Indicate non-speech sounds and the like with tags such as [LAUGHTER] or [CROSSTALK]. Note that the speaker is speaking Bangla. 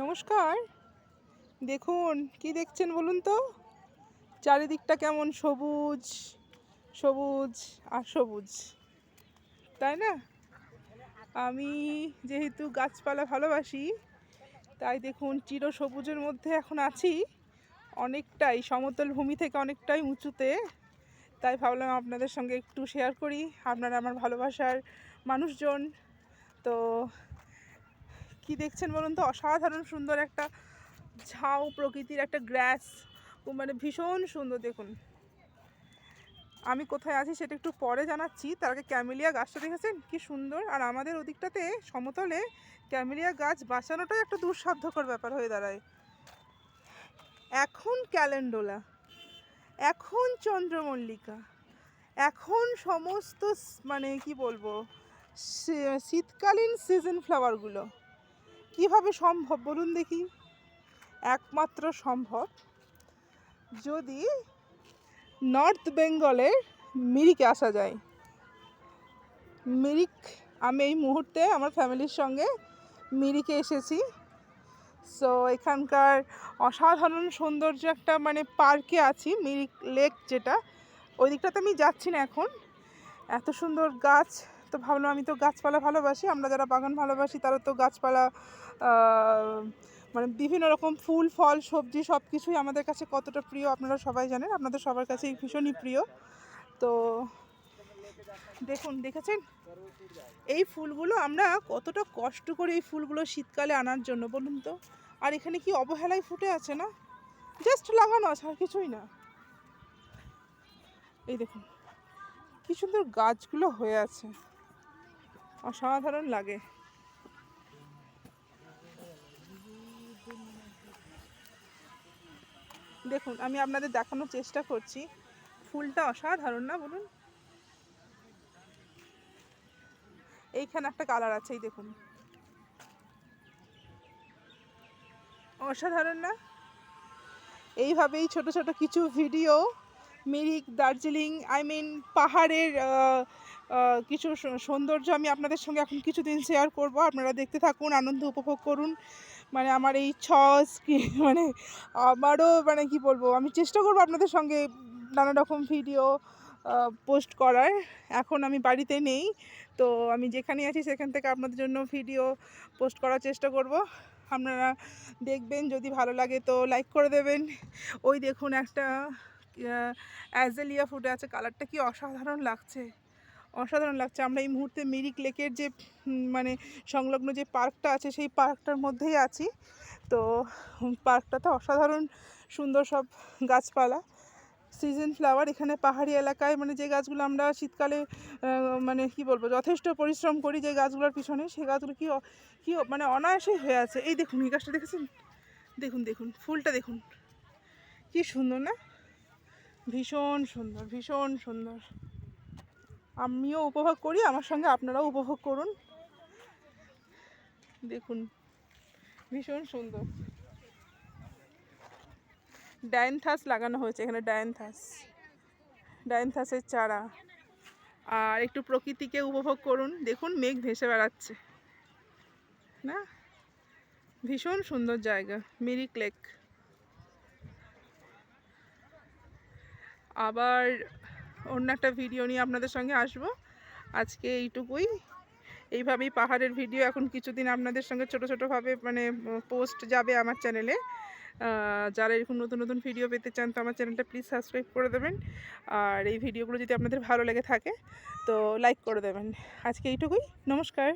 নমস্কার। দেখুন, কি দেখছেন বলুন তো? চারিদিকটা কেমন সবুজ সবুজ আর সবুজ, তাই না? আমি যেহেতু গাছপালা ভালোবাসি, তাই দেখুন চির সবুজের মধ্যে এখন আছি। অনেকটাই সমতল ভূমি থেকে অনেকটাই উঁচুতে, তাই ভাবলাম আপনাদের সঙ্গে একটু শেয়ার করি। আপনারা আমার ভালোবাসার মানুষজন, তো কি দেখছেন বলুন তো? অসাধারণ সুন্দর একটা ঝাউ প্রকৃতির একটা গ্রাস মানে ভীষণ সুন্দর দেখুন। আমি কোথায় আছি সেটা একটু পরে জানাচ্ছি। তার আগে ক্যামেলিয়া গাছটা দেখেছেন? কি সুন্দর। আর আমাদের ওদিকটাতে সমতলে ক্যামেলিয়া গাছ বাঁচানোটাই একটা দুঃসাধ্যকর ব্যাপার হয়ে দাঁড়ায়। এখন ক্যালেন্ডোলা, এখন চন্দ্রমল্লিকা, এখন সমস্ত মানে কি বলব শীতকালীন সিজন ফ্লাওয়ারগুলো কীভাবে সম্ভব? বলুন দেখি। একমাত্র সম্ভব। যদি নর্থ বেঙ্গলের মিরিকে আসা যায়। মিরিক, আমি এই মুহূর্তে আমার ফ্যামিলির সঙ্গে মিরিকে এসেছি। সো এখানকার অসাধারণ সৌন্দর্য একটা মানে পার্কে আছি, মিরিক লেক যেটা। ওই দিকটাতে আমি যাচ্ছি না এখন। এত সুন্দর গাছ তো ভাবলাম আমি তো গাছপালা ভালোবাসি, আমরা যারা বাগান ভালোবাসি তারা তো গাছপালা মানে বিভিন্ন রকম ফুল, ফল, সবজি সব কিছুই আমাদের কাছে কতটা প্রিয় আপনারা সবাই জানেন, আপনাদের সবার কাছেই ভীষণই প্রিয়। তো দেখুন, দেখেছেন? এই ফুলগুলো আমরা কতটা কষ্ট করে এই ফুলগুলো শীতকালে আনার জন্য, বলুন তো। আর এখানে কি অবহেলায় ফুটে আছে না? জাস্ট লাগানো আছে, আর কিছুই না। এই দেখুন, কি সুন্দর গাছগুলো হয়ে আছে। অসাধারণ লাগে। দেখুন, আমি আপনাদের দেখানোর চেষ্টা করছি। ফুলটা অসাধারণ না বলুন? এইখানে একটা কালার আছে, এই দেখুন। অসাধারণ না? এইভাবেই ছোট ছোট কিছু video, Mirik, Darjeeling, I mean পাহাড়ের কিছু সৌন্দর্য আমি আপনাদের সঙ্গে এখন কিছুদিন শেয়ার করব। আপনারা দেখতে থাকুন, আনন্দ উপভোগ করুন। মানে আমার এই ছস কি [LAUGHS] মানে আমারও মানে কি বলব, আমি চেষ্টা করব আপনাদের সঙ্গে নানা রকম ভিডিও পোস্ট করার। এখন আমি বাড়িতে নেই, তো আমি যেখানে আছি সেখান থেকে আপনাদের জন্য ভিডিও পোস্ট করার চেষ্টা করব। আপনারা দেখবেন, যদি ভালো লাগে তো লাইক করে দেবেন। ওই দেখুন একটা অ্যাজেলিয়া ফুটে আছে কালারটা কি অসাধারণ লাগছে। অসাধারণ লাগছে। আমরা এই মুহূর্তে মিরিক লেকের যে মানে সংলগ্ন যে পার্কটা আছে, সেই পার্কটার মধ্যেই আছি। তো পার্কটাতে অসাধারণ সুন্দর সব গাছপালা। সিজন ফ্লাওয়ার এখানে পাহাড়ি এলাকায় মানে যে গাছগুলো আমরা শীতকালে মানে কি বলব, যথেষ্ট পরিশ্রম করি যে গাছগুলোর পিছনে সেই গাছগুলো কি কি মানে অনায়াসেই হয়ে আছে। এই দেখুন, এই গাছটা দেখেছেন? দেখুন দেখুন, ফুলটা দেখুন। কি সুন্দর না? ভীষণ সুন্দর ভীষণ সুন্দর। আমিও উপভোগ করি, আমার সঙ্গে আপনারাও উপভোগ করুন। দেখুন, ভীষণ সুন্দর। ডায়নথাস লাগানো হয়েছে, এখানে ডায়নথাস ডায়নথাসের চারা। আর একটু প্রকৃতিকে উপভোগ করুন, দেখুন মেঘ ভেসে বেড়াচ্ছে। না? ভীষণ সুন্দর জায়গা, মিরিক লেক। আবার অন্য একটা ভিডিও নিয়ে আপনাদের সঙ্গে আসব। আজকে এইটুকুই। এইভাবেই পাহাড়ের ভিডিও এখন কিছুদিন আপনাদের সঙ্গে ছোটো ছোটোভাবে মানে পোস্ট যাবে আমার চ্যানেলে যারা এরকম নতুন নতুন ভিডিও পেতে চান তো আমার চ্যানেলটা প্লিজ সাবস্ক্রাইব করে দেবেন। আর এই ভিডিওগুলো যদি আপনাদের ভালো লেগে থাকে, তো লাইক করে দেবেন। আজকে এইটুকুই। নমস্কার।